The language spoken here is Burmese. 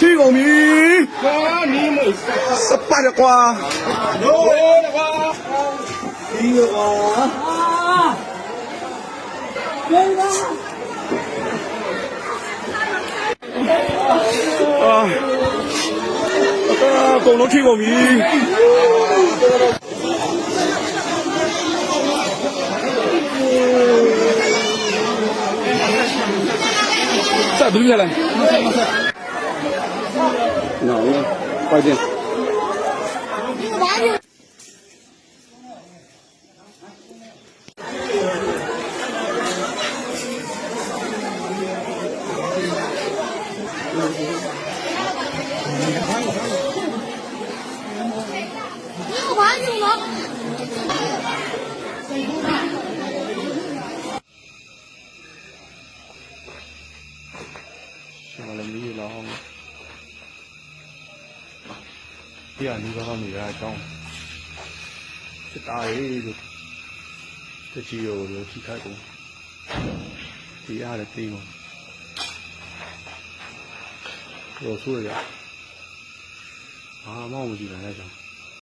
ထိကုန်ပြီဟာနီးမို့စပတ်ရကွာရိုးတကွာဒီကွာအာအကုန်လုံးထိကုန်ပြီ sạc đứng ra này nhỏ lên quay tiền Hãy subscribe cho kênh Ghiền Mì Gõ Để không bỏ lỡ những video hấp dẫn ရှင်ကလည်းမီးလောင်းပြရနီးပါးနေရအကြောင်းစစ်သားရေးလို့တချီရောလို့ထိခိုက်ကုန်ဒီအားလည်းသိမှာရောဆိုးရအာမောင်မကြည့်နိုင်တဲ့ကြောင့်